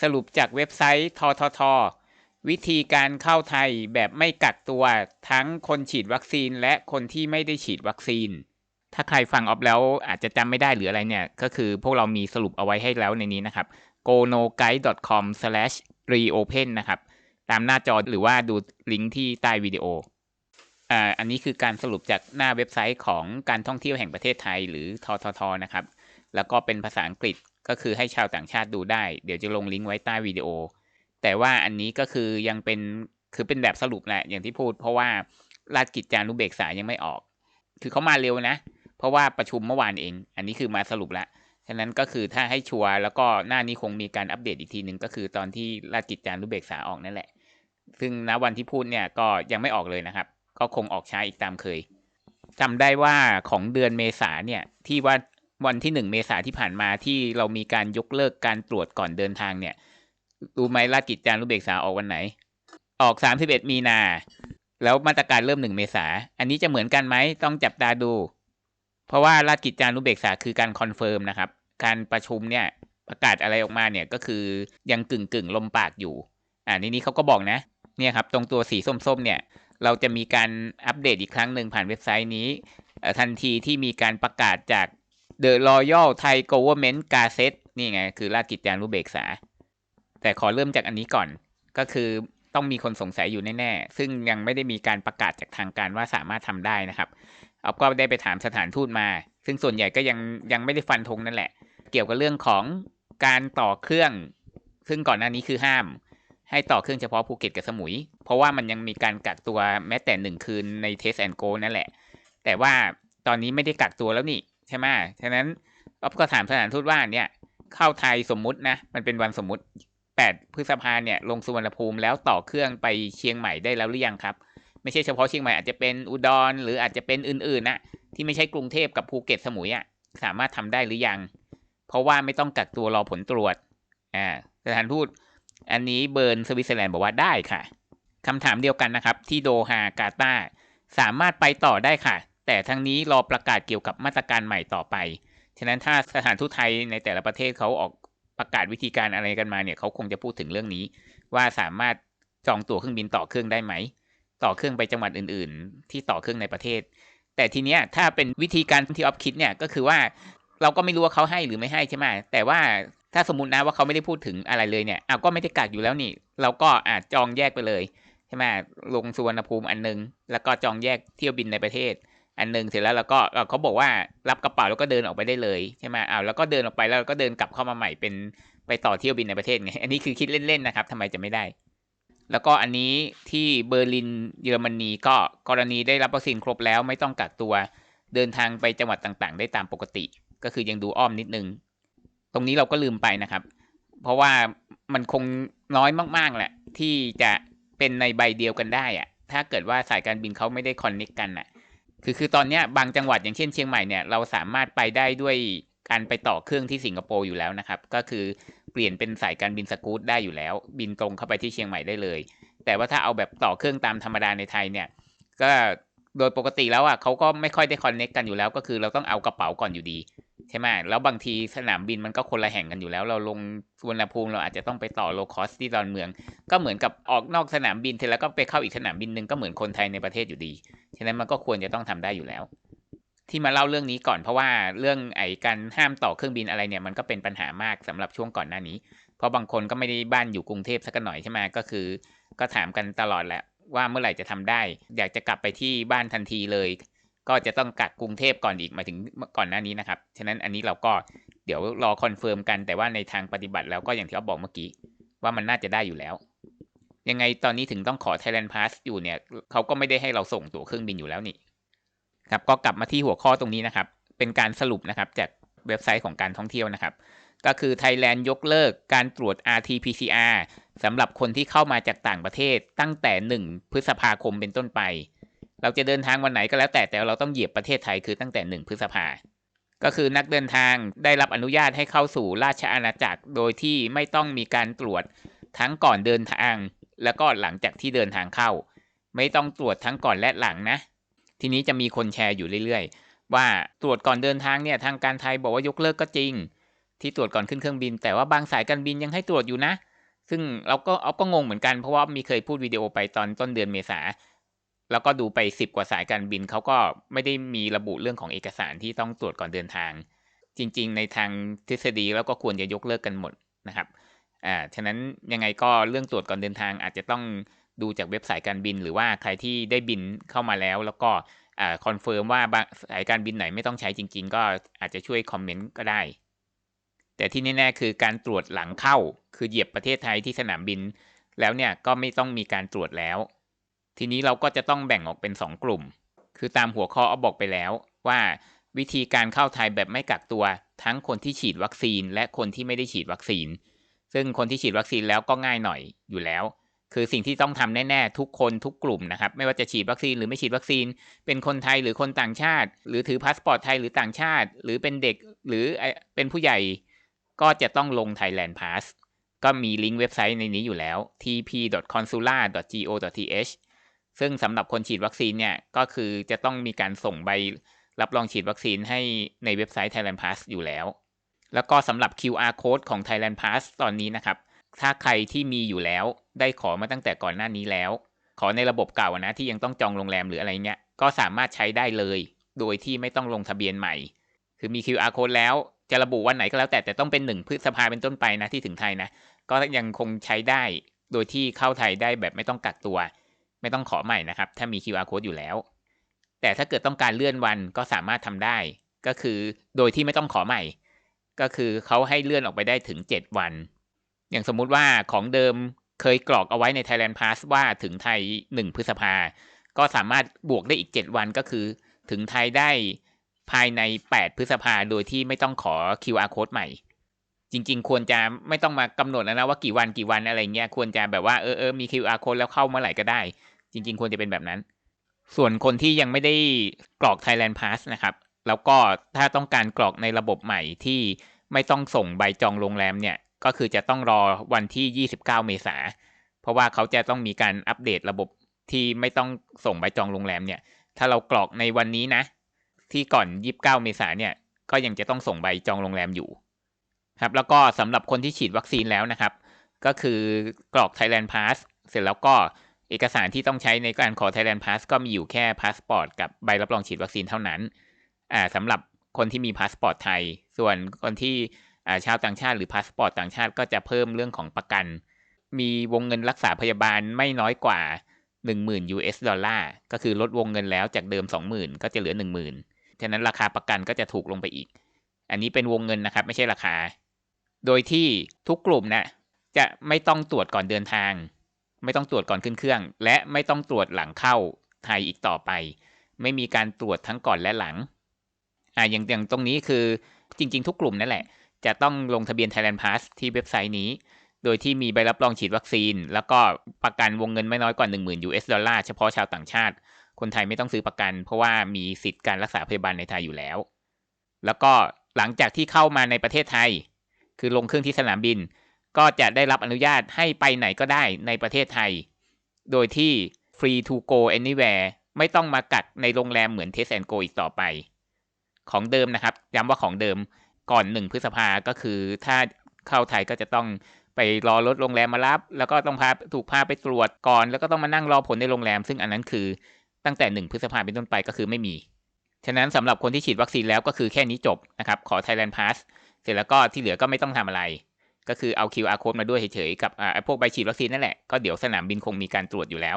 สรุปจากเว็บไซต์ททท วิธีการเข้าไทยแบบไม่กักตัวทั้งคนฉีดวัคซีนและคนที่ไม่ได้ฉีดวัคซีน ถ้าใครฟังออฟแล้วอาจจะจำไม่ได้หรืออะไรเนี่ย ก็คือพวกเรามีสรุปเอาไว้ให้แล้วในนี้นะครับ gonoguide.com/reopen นะครับ ตามหน้าจอหรือว่าดูลิงก์ที่ใต้วิดีโออ่าอันนี้คือการสรุปจากหน้าเว็บไซต์ของการท่องเที่ยวแห่งประเทศไทยหรือทททนะครับ แล้วก็เป็นภาษาอังกฤษ ก็คือให้ชาวต่างชาติดูได้ เดี๋ยวจะลงลิงก์ไว้ใต้วิดีโอ แต่ว่าอันนี้ก็คือยังเป็นคือเป็นแบบสรุปแหละอย่างที่พูด เพราะว่าราชกิจจานุเบกษายังไม่ออก คือเขามาเร็วนะ เพราะว่าประชุมเมื่อวานเอง อันนี้คือมาสรุปละฉะนั้นก็คือถ้าให้ชัวร์แล้วก็หน้านี้คงมีการอัปเดตอีกทีหนึ่งก็คือตอนที่ราชกิจจานุเบกษาออกนั่นแหละ ซึ่งณวันที่พูดเนี่ยก็ยังไม่ออกเลยนะครับ ก็คงออกช้าอีกตามเคยจำได้ว่าของเดือนเมษาเนี่ยที่ว่า วันที่หนึ่งเมษาที่ผ่านมาที่เรามีการยกเลิกการตรวจก่อนเดินทางเนี่ยรู้ไหมราชกิจจานุเบกษาออกวันไหน ออกสามสิบเอ็ดมีนา แล้วมาตรการเริ่มหนึ่งเมษาอันนี้จะเหมือนกันไหมต้องจับตาดู เพราะว่าราชกิจจานุเบกษาคือการคอนเฟิร์มนะครับ การประชุมเนี่ยประกาศอะไรออกมาเนี่ยก็คือยังกึ่งกึ่งลมปากอยู่ อ่านี้นี้เขาก็บอกนะเนี่ยครับตรงตัวสีส้มๆเนี่ยเราจะมีการอัปเดตอีกครั้งหนึ่งผ่านเว็บไซต์นี้ทันทีที่มีการประกาศจาก The Royal Thai Government Gazette นี่ไง คือราชกิจจานุเบกษา แต่ขอเริ่มจากอันนี้ก่อน ก็คือต้องมีคนสงสัยอยู่แน่ๆ ซึ่งยังไม่ได้มีการประกาศจากทางการว่าสามารถทำได้นะครับเอาก็ได้ไปถามสถานทูตมา ซึ่งส่วนใหญ่ก็ยังยังไม่ได้ฟันธงนั่นแหละ เกี่ยวกับเรื่องของการต่อเครื่อง ซึ่งก่อนหน้านี้คือห้าม ให้ต่อเครื่องเฉพาะภูเก็ตกับสมุย เพราะว่ามันยังมีการกักตัวแม้แต่หนึ่งคืนในเทสแอนโกนั่นแหละ แต่ว่าตอนนี้ไม่ได้กักตัวแล้วนี่ ใช่ไหมฉะนั้นอ๊อฟก็ถามสถานทูตว่าเนี่ยเข้าไทยสมมุตินะ มันเป็นวันสมมุติ 8 พฤษภาเนี่ยลงสุวรรณภูมิแล้วต่อเครื่องไปเชียงใหม่ได้แล้วหรือยังครับ ไม่ใช่เฉพาะเชียงใหม่อาจจะเป็นอุดร หรืออาจจะเป็นอื่นๆนะที่ไม่ใช่กรุงเทพกับภูเก็ตสมุยอะสามารถทำได้หรือยัง เพราะว่าไม่ต้องกักตัวรอผลตรวจอ่าสถานทูตอันนี้เบิร์นสวิตเซอร์แลนด์บอกว่าได้ค่ะคำถามเดียวกันนะครับ ที่โดฮากาตาสามารถไปต่อได้ค่ะ แต่ทั้งนี้รอประกาศเกี่ยวกับมาตรการใหม่ต่อไป ฉะนั้นถ้าสถานทูตไทยในแต่ละประเทศเขาออกประกาศวิธีการอะไรกันมาเนี่ยเขาคงจะพูดถึงเรื่องนี้ ว่าสามารถจองตั๋วเครื่องบินต่อเครื่องได้ไหม ต่อเครื่องไปจังหวัดอื่น ๆ ที่ต่อเครื่องในประเทศ แต่ทีเนี้ยถ้าเป็นวิธีการที่ออฟคิดเนี่ยก็คือว่าเราก็ไม่รู้ว่าเขาให้หรือไม่ให้ใช่ไหมแต่ว่าถ้าสมมตินะว่าเขาไม่ได้พูดถึงอะไรเลยเนี่ยเอาก็ไม่ได้กักอยู่แล้วนี่ เราก็อาจจองแยกไปเลยใช่ไหมลงสุวรรณภูมิอันนึง แล้วก็จองแยกเที่ยวบินในประเทศ อันนึงเสร็จแล้วเราก็เขาบอกว่ารับกระเป๋าแล้วก็เดินออกไปได้เลยใช่ไหมอ้าวแล้วก็เดินออกไปแล้วก็เดินกลับเข้ามาใหม่เป็นไปต่อเที่ยวบินในประเทศไงอันนี้คือคิดเล่นๆนะครับทำไมจะไม่ได้ แล้วก็อันนี้ที่เบอร์ลินเยอรมนีก็กรณีได้รับวัคซีนครบแล้วไม่ต้องกักตัว เดินทางไปจังหวัดต่างๆ ได้ตามปกติ ก็คือยังดูอ้อมนิดนึง ตรงนี้เราก็ลืมไปนะครับ เพราะว่ามันคงน้อยมากๆแหละ ที่จะเป็นในใบเดียวกันได้อะถ้าเกิดว่าสายการบินเขาไม่ได้คอนเน็กกันอะ คือคือตอนนี้บางจังหวัดอย่างเช่นเชียงใหม่เนี่ยเราสามารถไปได้ด้วยการไปต่อเครื่องที่สิงคโปร์อยู่แล้วนะครับ ก็คือเปลี่ยนเป็นสายการบินสกู๊ตได้อยู่แล้ว บินตรงเข้าไปที่เชียงใหม่ได้เลย แต่ว่าถ้าเอาแบบต่อเครื่องตามธรรมดาในไทยเนี่ย ก็โดยปกติแล้วอะเขาก็ไม่ค่อยได้คอนเน็กกันอยู่แล้ว ก็คือเราต้องเอากระเป๋าก่อนอยู่ดี ใช่ไหมแล้วบางทีสนามบินมันก็คนละแห่งกันอยู่แล้ว เราลงสุวรรณภูมิเราอาจจะต้องไปต่อโลคอสที่ดอนเมือง ก็เหมือนกับออกนอกสนามบินเสร็จแล้วก็ไปเข้าอีกสนามบินหนึ่งก็เหมือนคนไทยในประเทศอยู่ดี ฉะนั้นมันก็ควรจะต้องทำได้อยู่แล้ว ที่มาเล่าเรื่องนี้ก่อนเพราะว่าเรื่องไอ้การห้ามต่อเครื่องบินอะไรเนี่ยมันก็เป็นปัญหามากสำหรับช่วงก่อนหน้านี้ เพราะบางคนก็ไม่ได้บ้านอยู่กรุงเทพสักหน่อยใช่ไหมก็คือ ก็ถามกันตลอดแหละว่าเมื่อไหร่จะทำได้ อยากจะกลับไปที่บ้านทันทีเลย ก็จะต้องกักกรุงเทพก่อนอีกมาถึงก่อนหน้านี้นะครับ ฉะนั้นอันนี้เราก็เดี๋ยวรอคอนเฟิร์มกันแต่ว่าในทางปฏิบัติแล้วก็อย่างที่เขาบอกเมื่อกี้ ว่ามันน่าจะได้อยู่แล้ว ยังไงตอนนี้ถึงต้องขอ Thailand Pass อยู่เนี่ยเขาก็ไม่ได้ให้เราส่งตั๋วเครื่องบินอยู่แล้วนี่ครับก็กลับมาที่หัวข้อตรงนี้นะครับ เป็นการสรุปนะครับจากเว็บไซต์ของการท่องเที่ยวนะครับ ก็คือไทยแลนด์ยกเลิกการตรวจ RT-PCR สำหรับคนที่เข้ามาจากต่างประเทศตั้งแต่ 1 พฤษภาคมเป็นต้นไป เราจะเดินทางวันไหนก็แล้วแต่แต่เราต้องเหยียบประเทศไทยคือตั้งแต่ 1 พฤษภาก็คือนักเดินทางได้รับอนุญาตให้เข้าสู่ราชอาณาจักร โดยที่ไม่ต้องมีการตรวจทั้งก่อนเดินทาง แล้วก็หลังจากที่เดินทางเข้า ไม่ต้องตรวจทั้งก่อนและหลังนะ ทีนี้จะมีคนแชร์อยู่เรื่อยๆ ว่าตรวจก่อนเดินทางเนี่ยทางการไทยบอกว่ายกเลิกก็จริง ที่ตรวจก่อนขึ้นเครื่องบิน แต่ว่าบางสายการบินยังให้ตรวจอยู่นะ ซึ่งเราก็เอาก็งงเหมือนกันเพราะว่ามีเคยพูดวิดีโอไปตอนต้นเดือนเมษา แล้วก็ดูไปสิบกว่าสายการบินเขาก็ไม่ได้มีระบุเรื่องของเอกสารที่ต้องตรวจก่อนเดินทาง จริง ๆ ในทางทฤษฎีแล้วก็ควรจะยกเลิกกันหมดนะครับอ่าฉะนั้นยังไงก็เรื่องตรวจก่อนเดินทางอาจจะต้องดูจากเว็บสายการบิน หรือว่าใครที่ได้บินเข้ามาแล้ว แล้วก็อ่าคอนเฟิร์มว่าสายการบินไหนไม่ต้องใช้จริง ๆ ก็อาจจะช่วยคอมเมนต์ก็ได้ แต่ที่แน่ๆคือการตรวจหลังเข้าคือเหยียบประเทศไทยที่สนามบิน แล้วเนี่ยก็ไม่ต้องมีการตรวจแล้ว ทีนี้เราก็จะต้องแบ่งออกเป็น 2 กลุ่ม คือตามหัวข้อเอาบอกไปแล้วว่าวิธีการเข้าไทยแบบไม่กักตัว ทั้งคนที่ฉีดวัคซีน และคนที่ไม่ได้ฉีดวัคซีน ซึ่งคนที่ฉีดวัคซีนแล้วก็ง่ายหน่อยอยู่แล้ว คือสิ่งที่ต้องทำแน่ๆ ทุกคนทุกกลุ่มนะครับ ไม่ว่าจะฉีดวัคซีนหรือไม่ฉีดวัคซีน เป็นคนไทยหรือคนต่างชาติ หรือถือพาสปอร์ตไทยหรือต่างชาติ หรือเป็นเด็กหรือเป็นผู้ใหญ่ ก็จะต้องลง Thailand Pass ก็มีลิงก์เว็บไซต์ในนี้อยู่แล้ว tp.consular.go.th ซึ่งสำหรับคนฉีดวัคซีนเนี่ยก็คือจะต้องมีการส่งใบรับรองฉีดวัคซีนให้ในเว็บไซต์ Thailand Pass อยู่แล้ว แล้วก็สำหรับ QR code ของ Thailand Pass ตอนนี้นะครับ ถ้าใครที่มีอยู่แล้วได้ขอมาตั้งแต่ก่อนหน้านี้แล้ว ขอในระบบเก่านะที่ยังต้องจองโรงแรมหรืออะไรเงี้ย ก็สามารถใช้ได้เลย โดยที่ไม่ต้องลงทะเบียนใหม่ คือมี QR code แล้วจะระบุวันไหนก็แล้วแต่แต่ต้องเป็นหนึ่งพฤษภาเป็นต้นไปนะที่ถึงไทยนะ ก็ยังคงใช้ได้ โดยที่เข้าไทยได้แบบไม่ต้องกักตัว ไม่ต้องขอใหม่นะครับ ถ้ามี QR code อยู่แล้ว แต่ถ้าเกิดต้องการเลื่อนวันก็สามารถทำได้ ก็คือโดยที่ไม่ต้องขอใหม่ ก็คือเขาให้เลื่อนออกไปได้ถึง 7 วัน อย่างสมมุติว่าของเดิมเคยกรอกเอาไว้ใน Thailand Pass ว่าถึงไทย 1 พฤษภา ก็สามารถบวกได้อีก 7 วันก็คือ ถึงไทยได้ภายใน 8 พฤษภาโดยที่ไม่ต้องขอ QR code ใหม่ จริง ๆ ควรจะไม่ต้องมากำหนดแล้วนะว่ากี่วันกี่วันอะไรเงี้ยควรจะแบบว่าเออเออมี QR code แล้วเข้าเมื่อไหร่ก็ได้ จริง ๆ ควรจะเป็นแบบนั้น ส่วนคนที่ยังไม่ได้กรอก Thailand Pass นะครับ แล้วก็ถ้าต้องการกรอกในระบบใหม่ที่ไม่ต้องส่งใบจองโรงแรมเนี่ยก็คือจะต้องรอวันที่ 29 เมษาเพราะว่าเขาจะต้องมีการอัปเดตระบบที่ไม่ต้องส่งใบจองโรงแรมเนี่ย ถ้าเรากรอกในวันนี้นะ ที่ก่อน 29 เมษาเนี่ย ก็ยังจะต้องส่งใบจองโรงแรมอยู่ ครับแล้วก็สำหรับคนที่ฉีดวัคซีนแล้วนะครับ ก็คือกรอก Thailand Pass เสร็จแล้วก็เอกสารที่ต้องใช้ในการขอ Thailand Pass ก็มีอยู่แค่พาสปอร์ตกับใบรับรองฉีดวัคซีนเท่านั้นอ่าสำหรับคนที่มีพาสปอร์ตไทย ส่วนคนที่อ่าชาวต่างชาติหรือพาสปอร์ตต่างชาติก็จะเพิ่มเรื่องของประกัน มีวงเงินรักษาพยาบาลไม่น้อยกว่า 10,000 US ดอลลาร์ก็คือลดวงเงินแล้วจากเดิม 20,000 ก็จะเหลือ 10,000 ฉะนั้นราคาประกันก็จะถูกลงไปอีก อันนี้เป็นวงเงินนะครับ ไม่ใช่ราคา โดยที่ทุกกลุ่มนะจะไม่ต้องตรวจก่อนเดินทาง ไม่ต้องตรวจก่อนขึ้นเครื่อง และไม่ต้องตรวจหลังเข้าไทยอีกต่อไป ไม่มีการตรวจทั้งก่อนและหลังอ่าอย่างอย่างตรงนี้คือจริง ๆ ทุกกลุ่มนั่นแหละ จะต้องลงทะเบียน Thailand Pass ที่เว็บไซต์นี้ โดยที่มีใบรับรองฉีดวัคซีน แล้วก็ประกันวงเงินไม่น้อยกว่า 10,000 US ดอลลาร์เฉพาะชาวต่างชาติ คนไทยไม่ต้องซื้อประกัน เพราะว่ามีสิทธิ์การรักษาพยาบาลในไทยอยู่แล้ว แล้วก็หลังจากที่เข้ามาในประเทศไทย คือลงเครื่องที่สนามบิน ก็จะได้รับอนุญาตให้ไปไหนก็ได้ในประเทศไทย โดยที่ free to go anywhere ไม่ต้องมากักในโรงแรมเหมือน Test and Go อีกต่อไป ของเดิมนะครับย้ำว่าของเดิมก่อนหนึ่งพฤษภาก็คือถ้าเข้าไทยก็จะต้องไปรอรถโรงแรมมารับ แล้วก็ต้องพาถูกพาไปตรวจก่อน แล้วก็ต้องมานั่งรอผลในโรงแรม ซึ่งอันนั้นคือตั้งแต่หนึ่งพฤษภาเป็นต้นไปก็คือไม่มี ฉะนั้นสำหรับคนที่ฉีดวัคซีนแล้วก็คือแค่นี้จบนะครับ ขอ Thailand Pass สร็จแล้วก็ที่เหลือก็ไม่ต้องทำอะไร ก็คือเอา QR code มาด้วยเฉยๆกับอ่พวกใบฉีดวัคซีนนั่นแหละ ก็เดี๋ยวสนามบินคงมีการตรวจอยู่แล้ว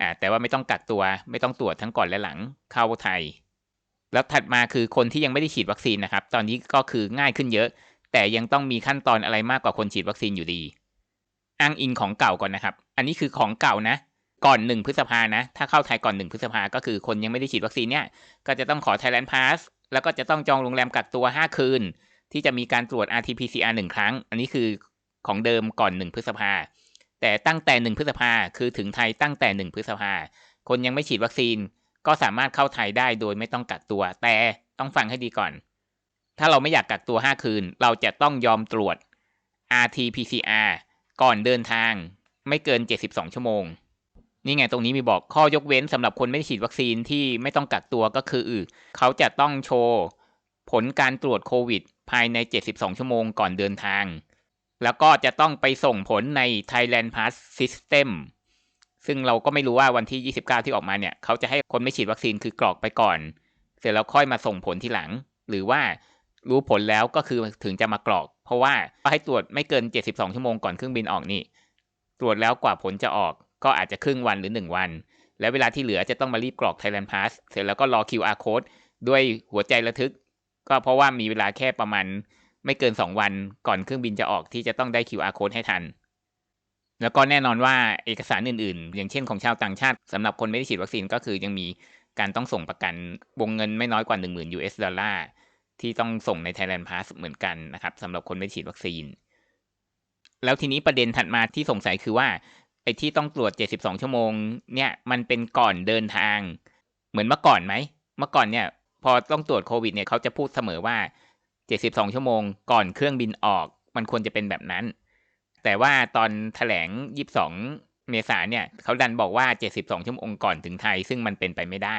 อ่าแต่ว่าไม่ต้องกักตัวไม่ต้องตรวจทั้งก่อนและหลังเข้าไทย แล้วถัดมาคือคนที่ยังไม่ได้ฉีดวัคซีนนะครับ ตอนนี้ก็คือง่ายขึ้นเยอะ แต่ยังต้องมีขั้นตอนอะไรมากกว่าคนฉีดวัคซีนอยู่ดี อ้างอิงของเก่าก่อนนะครับ อันนี้คือของเก่านะ ก่อนหนึ่งพฤษภานะ ถ้าเข้าไทยก่อนหนึ่งพฤษภาก็คือคนยังไม่ได้ฉีดวัคซีนเนี่ย ก็จะต้องขอ Thailand Pass แล้วก็จะต้องจองโรงแรมกักตัว 5 คืน ที่จะมีการตรวจ RT-PCR 1 ครั้ง อันนี้คือของเดิมก่อน 1 พฤษภา แต่ตั้งแต่ 1 พฤษภาคือถึงไทยตั้งแต่ 1 พฤษภา คนยังไม่ฉีดวัคซีนก็สามารถเข้าไทยได้โดยไม่ต้องกักตัว แต่ต้องฟังให้ดีก่อน ถ้าเราไม่อยากกักตัว 5 คืน เราจะต้องยอมตรวจ RT-PCR ก่อนเดินทางไม่เกิน 72 ชั่วโมง นี่ไงตรงนี้มีบอกข้อยกเว้นสำหรับคนไม่ได้ฉีดวัคซีนที่ไม่ต้องกักตัวก็คือ เขาจะต้องโชว์ ผลการตรวจโควิด ภายใน 72 ชั่วโมงก่อนเดินทาง แล้วก็จะต้องไปส่งผลใน Thailand Pass System ซึ่งเราก็ไม่รู้ว่าวันที่ 29 ที่ออกมาเนี่ย เขาจะให้คนไม่ฉีดวัคซีนคือกรอกไปก่อน เสร็จแล้วค่อยมาส่งผลทีหลัง หรือว่ารู้ผลแล้วก็คือถึงจะมากรอก เพราะว่าให้ตรวจไม่เกิน 72 ชั่วโมงก่อนเครื่องบินออกนี่ ตรวจแล้วกว่าผลจะออกก็อาจจะครึ่งวันหรือ 1 วัน แล้วเวลาที่เหลือจะต้องมารีบกรอก Thailand Pass เสร็จแล้วก็รอ QR code ด้วยหัวใจระทึก ก็เพราะว่ามีเวลาแค่ประมาณไม่เกิน 2 วันก่อนเครื่องบินจะออกที่จะต้องได้ QR code ให้ทัน แล้วก็แน่นอนว่าเอกสารอื่นๆ อย่างเช่นของชาวต่างชาติสำหรับคนไม่ได้ฉีดวัคซีนก็คือยังมีการต้องส่งประกันวงเงินไม่น้อยกว่า 10,000 US ดอลลาร์ที่ต้องส่งใน Thailand Pass เหมือนกันนะครับสำหรับคนไม่ฉีดวัคซีน แล้วทีนี้ประเด็นถัดมาที่สงสัยคือว่าไอ้ที่ต้องตรวจ 72 ชั่วโมงเนี่ยมันเป็นก่อนเดินทาง เหมือนเมื่อก่อนไหมเมื่อก่อนเนี่ย พอต้องตรวจโควิดเนี่ยเขาจะพูดเสมอว่า 72 ชั่วโมงก่อนเครื่องบินออก มันควรจะเป็นแบบนั้น แต่ว่าตอนแถลง 22 เมษาเนี่ยเขาดันบอกว่า 72 ชั่วโมงก่อนถึงไทย ซึ่งมันเป็นไปไม่ได้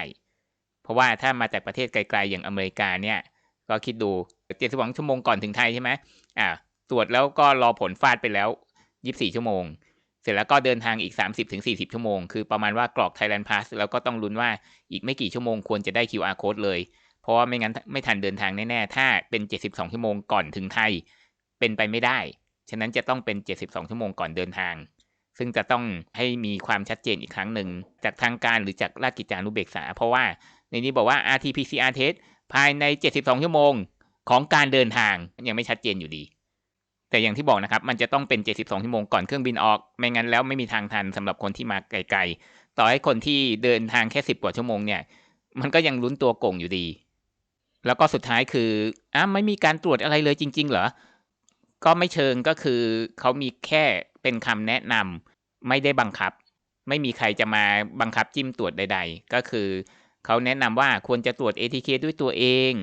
เพราะว่าถ้ามาจากประเทศไกลๆอย่างอเมริกาเนี่ย ก็คิดดู 72 ชั่วโมงก่อนถึงไทยใช่ไหมอ่าตรวจแล้วก็รอผลฟาดไปแล้ว 24 ชั่วโมง เสร็จแล้วก็เดินทางอีก 30-40 ชั่วโมง คือประมาณว่ากรอก Thailand Pass แล้วก็ต้องลุ้นว่าอีกไม่กี่ชั่วโมงควรจะได้ QR code เลย เพราะว่าไม่งั้นไม่ทันเดินทางแน่ ๆ ถ้าเป็น 72 ชั่วโมงก่อนถึงไทย เป็นไปไม่ได้ ฉะนั้นจะต้องเป็น 72 ชั่วโมงก่อนเดินทาง ซึ่งจะต้องให้มีความชัดเจนอีกครั้งหนึ่งจากทางการหรือจากราชกิจจานุเบกษา เพราะว่าในนี้บอกว่า RT-PCR test ภายใน 72 ชั่วโมงของการเดินทางยังไม่ชัดเจนอยู่ดี แต่อย่างที่บอกนะครับ มันจะต้องเป็น 72 ชั่วโมงก่อนเครื่องบินออก ไม่งั้นแล้วไม่มีทางทันสำหรับคนที่มาไกลๆ ต่อให้คนที่เดินทางแค่ 10 กว่าชั่วโมงเนี่ย มันก็ยังลุ้นตัวโก่งอยู่ดี แล้วก็สุดท้ายคืออ้าไม่มีการตรวจอะไรเลยจริง ๆ เหรอ ก็ไม่เชิงก็คือเขามีแค่เป็นคำแนะนำไม่ได้บังคับ ไม่มีใครจะมาบังคับจิ้มตรวจใด ๆ ก็คือเขาแนะนำว่าควรจะตรวจ ATK ด้วยตัวเอง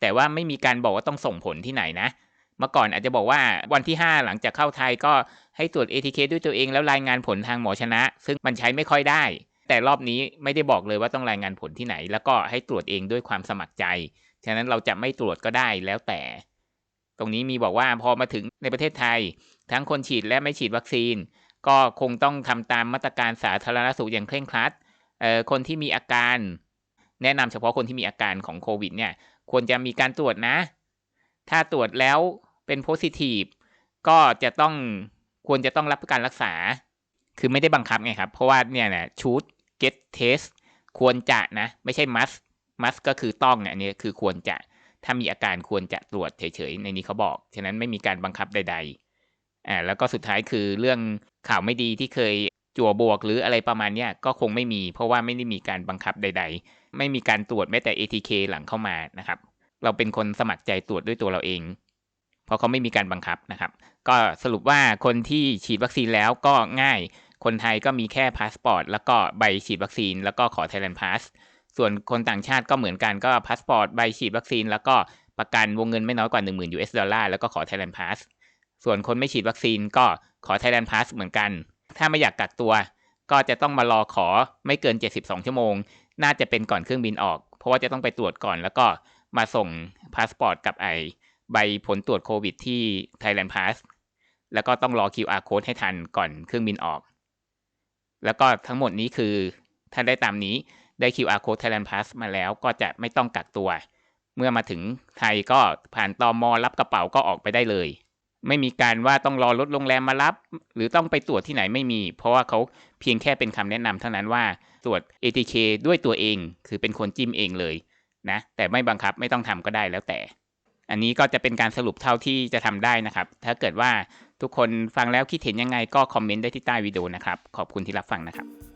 แต่ว่าไม่มีการบอกว่าต้องส่งผลที่ไหนนะ เมื่อก่อนอาจจะบอกว่าวันที่ 5 หลังจากเข้าไทยก็ให้ตรวจ ATK ด้วยตัวเองแล้วรายงานผลทางหมอชนะ ซึ่งมันใช้ไม่ค่อยได้ แต่รอบนี้ไม่ได้บอกเลยว่าต้องรายงานผลที่ไหน แล้วก็ให้ตรวจเองด้วยความสมัครใจ ฉะนั้นเราจะไม่ตรวจก็ได้แล้วแต่ ตรงนี้มีบอกว่าพอมาถึงในประเทศไทย ทั้งคนฉีดและไม่ฉีดวัคซีน ก็คงต้องทำตามมาตรการสาธารณสุขอย่างเคร่งครัดคนที่มีอาการ แนะนำเฉพาะคนที่มีอาการของโควิดเนี่ยควรจะมีการตรวจนะ ถ้าตรวจแล้ว เป็นโพซิทีฟก็จะต้องควรจะต้องรับการรักษา คือไม่ได้บังคับไงครับ เพราะว่าเนี่ยนะชูด get test ควรจะนะ ไม่ใช่ must must ก็คือต้องอันนี้คือควรจะถ้ามีอาการควรจะตรวจเฉยๆ ในนี้เขาบอก ฉะนั้นไม่มีการบังคับใด ๆ อ่า แล้วก็สุดท้ายคือเรื่องข่าวไม่ดีที่เคยจั่วบวกหรืออะไรประมาณเนี้ยก็คงไม่มี เพราะว่าไม่ได้มีการบังคับใด ๆ ไม่มีการตรวจแม้แต่ ATK หลังเข้ามานะครับ เราเป็นคนสมัครใจตรวจด้วยตัวเราเอง เพราะเขาไม่มีการบังคับนะครับ ก็สรุปว่าคนที่ฉีดวัคซีนแล้วก็ง่าย คนไทยก็มีแค่พาสปอร์ตแล้วก็ใบฉีดวัคซีน แล้วก็ขอ Thailand Pass ส่วนคนต่างชาติก็เหมือนกันก็พาสปอร์ตใบฉีดวัคซีน แล้วก็ประกันวงเงินไม่น้อยกว่า 10,000 US ดอลลาร์แล้วก็ขอ Thailand Pass ส่วนคนไม่ฉีดวัคซีนก็ขอ Thailand Pass เหมือนกัน ถ้าไม่อยากกักตัว ก็จะต้องมารอขอไม่เกิน 72 ชั่วโมง น่าจะเป็นก่อนเครื่องบินออก เพราะว่าจะต้องไปตรวจก่อนแล้วก็มาส่งพาสปอร์ตกับไอ ใบผลตรวจโควิดที่ Thailand Pass แล้วก็ต้องรอ QR code ให้ทันก่อนเครื่องบินออก แล้วก็ทั้งหมดนี้คือถ้าได้ตามนี้ได้ QR code Thailand Pass มาแล้วก็จะไม่ต้องกักตัว เมื่อมาถึงไทยก็ผ่านตอมอรับกระเป๋าก็ออกไปได้เลย ไม่มีการว่าต้องรอรถโรงแรมมารับ หรือต้องไปตรวจที่ไหนไม่มี เพราะว่าเขาเพียงแค่เป็นคำแนะนำเท่านั้นว่าตรวจ ATK ด้วยตัวเอง คือเป็นคนจิ้มเองเลยนะ แต่ไม่บังคับไม่ต้องทำก็ได้แล้วแต่ อันนี้ก็จะเป็นการสรุปเท่าที่จะทำได้นะครับ ถ้าเกิดว่าทุกคนฟังแล้วคิดเห็นยังไงก็คอมเมนต์ได้ที่ใต้วิดีโอนะครับ ขอบคุณที่รับฟังนะครับ